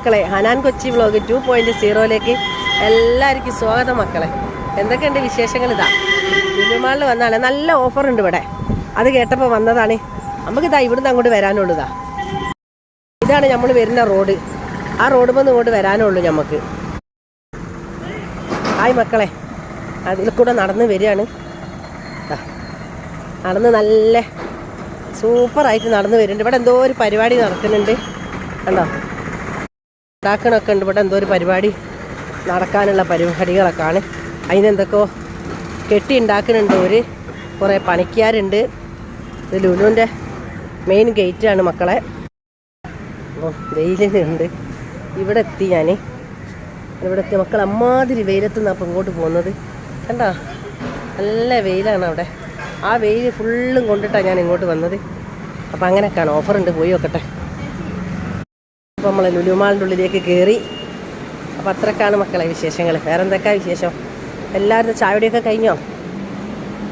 മക്കളെ Hanan Kochi vlog two point സീറോയിലേക്ക് എല്ലാവർക്കും സ്വാഗതം മക്കളെ. എന്തൊക്കെയുണ്ട് വിശേഷങ്ങൾ ഇതാ? ലുലുമാളിൽ വന്നാണ് നല്ല ഓഫർ ഉണ്ട് ഇവിടെ. അത് കേട്ടപ്പോൾ വന്നതാണ്. നമുക്ക് ഇതാ ഇവിടുന്ന് അങ്ങോട്ട് വരാനുള്ളൂ ഇതാ. ഇതാണ് നമ്മൾ വരുന്ന റോഡ്. ആ റോഡ് വന്ന് ഇങ്ങോട്ട് വരാനുള്ളൂ നമുക്ക് ഹായ് മക്കളെ. അതിൽ കൂടെ നടന്ന് വരികയാണ്. നടന്ന് നല്ല സൂപ്പറായിട്ട് നടന്ന് വരുന്നുണ്ട്. ഇവിടെ എന്തോ ഒരു പരിപാടി നടക്കുന്നുണ്ട്. കണ്ടോ? ഉണ്ടാക്കണമൊക്കെ ഉണ്ട്. ഇവിടെ എന്തോ ഒരു പരിപാടി നടക്കാനുള്ള പരിപാടികളൊക്കെയാണ്. അതിനെന്തൊക്കെയോ കെട്ടി ഉണ്ടാക്കുന്നുണ്ട് ഒരു കുറേ പണിക്കാരുണ്ട്. ഇത് ലുലുവിന്റെ മെയിൻ ഗേറ്റാണ് മക്കളെ. വെയിലുണ്ട് ഇവിടെ എത്തി ഞാൻ ഇവിടെ എത്തി. മക്കൾ അമ്മാതിരി വെയിലത്ത് അപ്പോൾ ഇങ്ങോട്ട് പോകുന്നത്. കണ്ടോ? നല്ല വെയിലാണ് അവിടെ. ആ വെയിൽ ഫുള്ളും കൊണ്ടിട്ടാണ് ഞാൻ ഇങ്ങോട്ട് വന്നത്. അപ്പം അങ്ങനെയൊക്കെയാണ്. ഓഫറുണ്ട്. പോയി നോക്കട്ടെ. അപ്പോൾ നമ്മൾ ലുലുമാളിന്റെ ഉള്ളിലേക്ക് കയറി അപ്പോൾ അത്രക്കാണ് മക്കളെ വിശേഷങ്ങൾ വേറെ എന്തൊക്കെയാണ് വിശേഷം? എല്ലാവരും ചായയുടെയൊക്കെ കഴിഞ്ഞോ?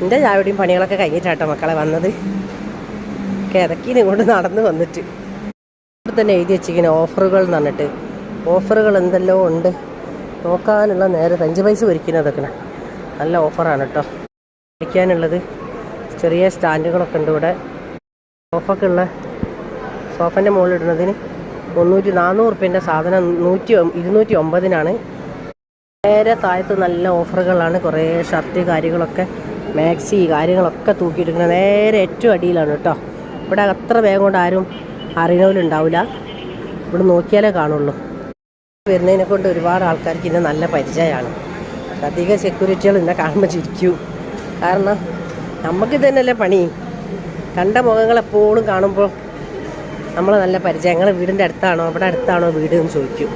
എന്റെ ചായയുടെയും പണികളൊക്കെ കഴിഞ്ഞിട്ടാട്ടോ മക്കളെ വന്നത്. കിതക്കി കൊണ്ട് നടന്ന് വന്നിട്ട്. ഇവിടെ തന്നെ എഴുതി വെച്ചിങ്ങനെ ഓഫറുകൾ എന്ന് പറഞ്ഞിട്ട്. ഓഫറുകൾ എന്തെല്ലോ ഉണ്ട്. നോക്കാനുള്ള നേരെ അഞ്ച് പൈസ ഒരുക്കുന്നതൊക്കെ നല്ല ഓഫറാണ് കേട്ടോ. കഴിക്കാനുള്ളത് ചെറിയ സ്റ്റാൻഡുകളൊക്കെ ഉണ്ട് ഇവിടെ. സോഫൊക്കെ ഉള്ള സോഫന്റെ മുകളിൽ ഇടുന്നതിന് മുന്നൂറ്റി നാനൂറ് റുപ്യന്റെ സാധനം നൂറ്റി ഇരുന്നൂറ്റി ഒമ്പതിനാണ് നേരെ താഴത്ത് നല്ല ഓഫറുകളാണ്. കുറേ ഷർട്ട് കാര്യങ്ങളൊക്കെ മാക്സി കാര്യങ്ങളൊക്കെ തൂക്കിയിട്ടിരിക്കുന്നത്. നേരെ ഏറ്റവും അടിയിലാണ് കേട്ടോ. ഇവിടെ അത്ര വേഗം കൊണ്ട് ആരും അറിയണവരുണ്ടാവില്ല ഇവിടെ നോക്കിയാലേ കാണുള്ളൂ. വരുന്നതിനെ കൊണ്ട് ഒരുപാട് ആൾക്കാർക്ക് ഇന്ന് നല്ല പരിചയമാണ്. അധികം സെക്യൂരിറ്റികൾ ഇന്നെ കാണുമ്പോൾ ചിരിക്കൂ. കാരണം നമുക്ക് തന്നെയല്ലേ പണി? കണ്ട മുഖങ്ങൾ എപ്പോഴും കാണുമ്പോൾ നമ്മൾ നല്ല പരിചയം. ഞങ്ങൾ വീടിന്റെ അടുത്താണോ? ഇവിടെ അടുത്താണോ വീട് എന്ന് ചോദിക്കും.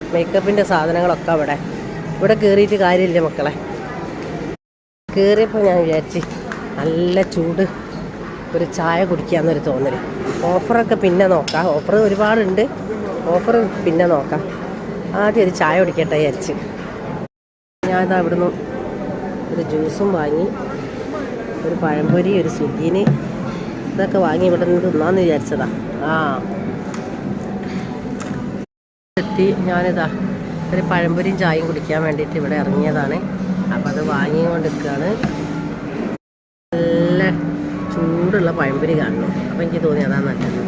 മേക്കപ്പിന്റെ സാധനങ്ങളൊക്കെ അവിടെ. ഇവിടെ കയറിയിട്ട് കാര്യമില്ല മക്കളെ. കയറിയപ്പോൾ ഞാൻ വിചാരിച്ച് നല്ല ചൂട്. ഒരു ചായ കുടിക്കാമെന്നൊരു തോന്നൽ ഓഫറൊക്കെ പിന്നെ നോക്കാം. ഓഫർ ഒരുപാടുണ്ട്. ഓഫർ പിന്നെ നോക്കാം. ആദ്യം ഒരു ചായ കുടിക്കട്ടെ വിചാരിച്ച്. ഞാനിതാ ഇവിടുന്ന് ഒരു ജ്യൂസും വാങ്ങി. ഒരു പഴംപൊരി ഒരു സുഗീന് ഇതൊക്കെ വാങ്ങി ഇവിടെ നിന്ന് തിന്നാന്ന് വിചാരിച്ചതാ. ആ. എത്തി ഞാനിതാ ഒരു പഴംപൊരിയും ചായയും കുടിക്കാൻ വേണ്ടിയിട്ട് ഇവിടെ ഇറങ്ങിയതാണ്. അപ്പോൾ അത് വാങ്ങിക്കൊണ്ടിരിക്കുകയാണ്. നല്ല ചൂടുള്ള പഴംപൊരി കാണുന്നു. അപ്പം എനിക്ക് തോന്നി അതാണ് നല്ലത്.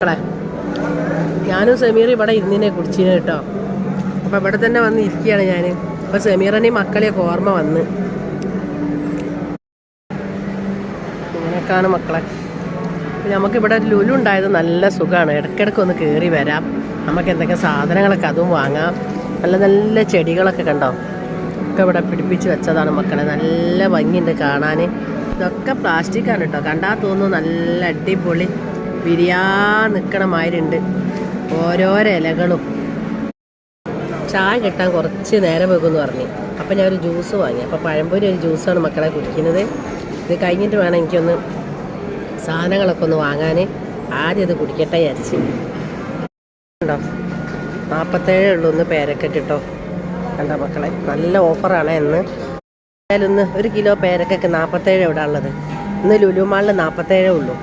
മക്കളെ ഞാനും സമീർ ഇവിടെ ഇരുന്നിനെ കുടിച്ചിന് കേട്ടോ. അപ്പം ഇവിടെ തന്നെ വന്ന് ഇരിക്കുകയാണ് ഞാൻ അപ്പം സമീറിനെയും മക്കളെയൊക്കെ ഓർമ്മ വന്ന്. ഇങ്ങനെയൊക്കെയാണ് മക്കളെ. നമുക്ക് നമുക്കിവിടെ ലുലു ഉണ്ടായത് നല്ല സുഖമാണ് ഇടയ്ക്കിടയ്ക്ക് ഒന്ന് കയറി വരാം. നമുക്ക് എന്തൊക്കെ സാധനങ്ങളൊക്കെ അതും വാങ്ങാം. നല്ല നല്ല ചെടികളൊക്കെ കണ്ടോ? ഒക്കെ ഇവിടെ പിടിപ്പിച്ച് വെച്ചതാണ് മക്കളെ. നല്ല ഭംഗിയുണ്ട് കാണാൻ ഇതൊക്കെ പ്ലാസ്റ്റിക്കാണ് കേട്ടോ. കണ്ടാൽ തോന്നുന്നു നല്ല അടിപൊളി വിരിയാ നിൽക്കണ മാതിരിണ്ട് ഓരോരോ ഇലകളും. ചായ കിട്ടാൻ കുറച്ച് നേരം വെക്കുമെന്ന് പറഞ്ഞു. അപ്പം ഞാൻ ഒരു ജ്യൂസ് വാങ്ങി. അപ്പോൾ പഴംപൊരി ഒരു ജ്യൂസാണ് മക്കളെ കുടിക്കുന്നത്. ഇത് കഴിഞ്ഞിട്ട് വേണം എനിക്കൊന്ന് സാധനങ്ങളൊക്കെ ഒന്ന് വാങ്ങാൻ. ആദ്യം ഇത് കുടിക്കട്ടെ വിചാരിച്ച്. കണ്ടോ? നാൽപ്പത്തേഴേ ഉള്ളൂ ഒന്ന് പേരക്കറ്റ് കണ്ടോ മക്കളെ? നല്ല ഓഫറാണ് എന്ന് എന്തായാലും ഒന്ന് ഒരു കിലോ പേരക്കൊക്കെ നാൽപ്പത്തേഴ് എവിടെ ഉള്ളത്. ഇന്ന് ലുലുമാളിൽ നാൽപ്പത്തേഴേ ഉള്ളൂ.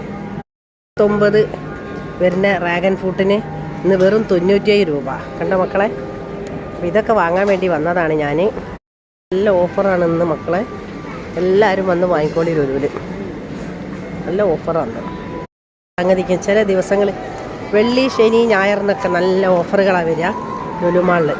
തൊമ്പത് വരുന്ന ഡ്രാഗൺ ഫ്രൂട്ടിന് ഇന്ന് വെറും തൊണ്ണൂറ്റിയേഴ് രൂപ. കണ്ടോ മക്കളെ? ഇതൊക്കെ വാങ്ങാൻ വേണ്ടി വന്നതാണ് ഞാൻ നല്ല ഓഫറാണ് ഇന്ന് മക്കളെ. എല്ലാവരും വന്ന് വാങ്ങിക്കോളി ഒരു നല്ല ഓഫറാണ്. സംഗതിക്കും ചില ദിവസങ്ങൾ വെള്ളി ശനി ഞായർ എന്നൊക്കെ നല്ല ഓഫറുകളാണ് വരിക. ലുലുമാളിൽ